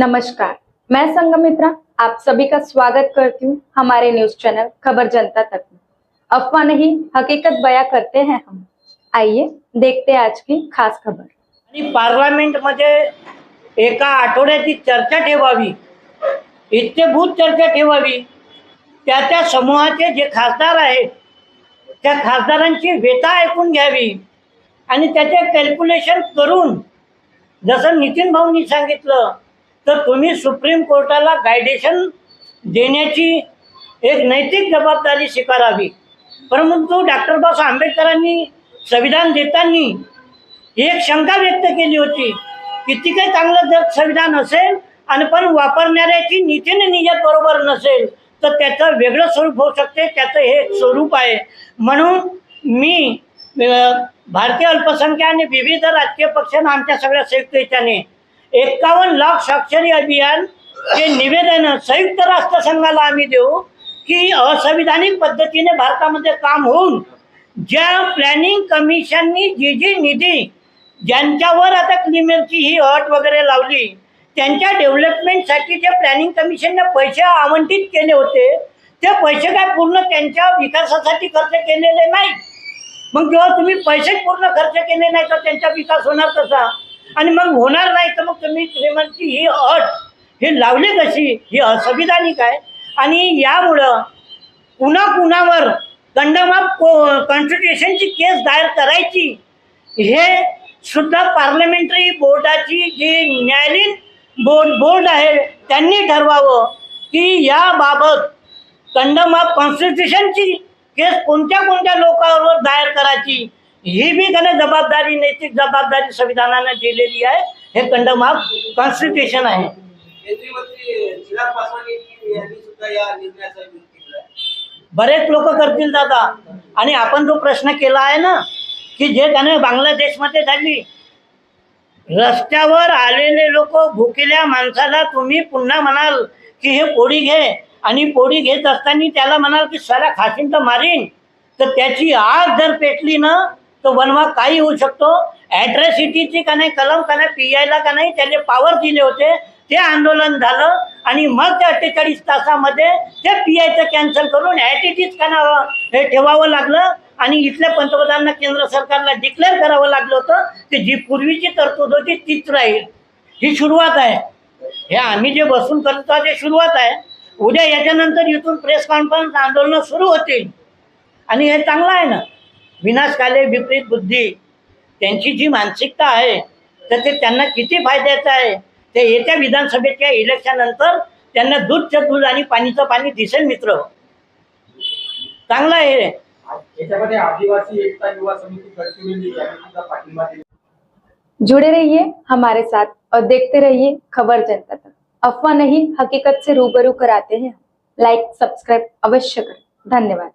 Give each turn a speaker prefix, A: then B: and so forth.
A: नमस्कार, मैं संगमित्रा आप सभी का स्वागत करती हूँ हमारे न्यूज़ चैनल खबर जनता तक में। अफवाह नहीं, हकीकत बयां करते हैं हम। आइए, देखते हैं आज की खास खबर।
B: आणि पार्लमेंटमध्ये एका आठवड्याची चर्चा ठेवावी इत्यभूत चर्चा ठेवावी त्या जे खासदार आहेत, त्या खासदारांची व्यथा ऐकून घ्यावी करून, जसं नितीन भाऊंनी सांगितलं तर तुम्ही सुप्रीम कोर्टाला गायडेशन देण्याची एक नैतिक जबाबदारी स्वीकारावी. परंतु डॉक्टर बाबासाहेब आंबेडकरांनी संविधान देताना एक शंका व्यक्त केली होती किती काही चांगलं जर संविधान असेल आणि पण वापरणाऱ्याची नीतीने नियत बरोबर नसेल तर त्याचं वेगळं स्वरूप होऊ शकते त्याचं हे एक स्वरूप आहे. म्हणून मी भारतीय अल्पसंख्या आणि विविध राजकीय पक्षांना आमच्या सगळ्या संयुक्त याच्याने एकावन्न लाख स्वाक्षरी अभियान हे निवेदन संयुक्त राष्ट्रसंघाला आम्ही देऊ की असंविधानिक पद्धतीने भारतामध्ये काम होऊन ज्या प्लॅनिंग कमिशननी जी जी निधी ज्यांच्यावर आता क्लिमेरची ही अट वगैरे लावली त्यांच्या डेव्हलपमेंटसाठी जे प्लॅनिंग कमिशनने पैसे आवंटित केले होते ते पैसे काय पूर्ण त्यांच्या विकासासाठी खर्च केलेले नाही मग जेव्हा तुम्ही पैसे पूर्ण खर्च केले नाही तर त्यांचा विकास होणार कसा? आणि मग होणार नाही तर मग तुम्ही श्रीमंती ही अट ही लावली कशी? ही असंविधानिक आहे. आणि यामुळं पुन्हा कुणावर दंडमाप कॉन्स्टिट्युशनची केस दायर करायची हे सुद्धा पार्लमेंटरी बोर्डाची जी न्यायालयीन बोर्ड बोर्ड आहे त्यांनी ठरवावं की याबाबत दंडमाप कॉन्स्टिट्युशनची केस कोणत्या कोणत्या लोकांवर दायर करायची ही बी त्याने जबाबदारी नैतिक जबाबदारी संविधानाने दिलेली आहे. हे दंडमाप कॉन्स्टिट्युशन आहे. बरेच लोक करतील दादा. आणि आपण जो प्रश्न केला आहे ना की जे त्याने बांगलादेशमध्ये झाली. रस्त्यावर आलेले लोक भुकेल्या माणसाला तुम्ही पुन्हा म्हणाल की हे पोळी घे. आणि पोळी घेत असताना त्याला म्हणाल की साला खाशीन तर मारीन. तर त्याची आग जर पेटली ना तो वनवा काही होऊ शकतो. ॲट्रॅसिटीची का नाही कलम का नाही पी आयला का नाही त्याने पावर दिले होते. ते आंदोलन झालं आणि मग त्या अठ्ठेचाळीस तासामध्ये ते पी आयचं कॅन्सल करून ॲटिटीज का हे ठेवावं लागलं. आणि इथल्या पंतप्रधानांना केंद्र सरकारला डिक्लेअर करावं लागलं होतं की जी पूर्वीची तरतूद होती तीच राहील. ही सुरुवात आहे. हे आम्ही जे बसून करतो ते सुरुवात आहे. उद्या याच्यानंतर इथून प्रेस कॉन्फरन्स आंदोलनं सुरू होतील. आणि हे चांगलं आहे ना. विनाशकाले विपरीत बुद्धी. त्यांची जी मानसिकता आहे तर ते त्यांना किती फायद्याचं आहे? ते येत्या विधानसभेच्या इलेक्शननंतर त्यांना दूधचं दूध आणि पाणीचं पाणी दिसेल मित्र. चांगलं आहे हे.
A: जुड़े रहिए हमारे साथ और देखते रहिए खबर जनता तक. अफवाह नहीं हकीकत से रूबरू कराते हैं लाइक सब्सक्राइब अवश्य करें. धन्यवाद.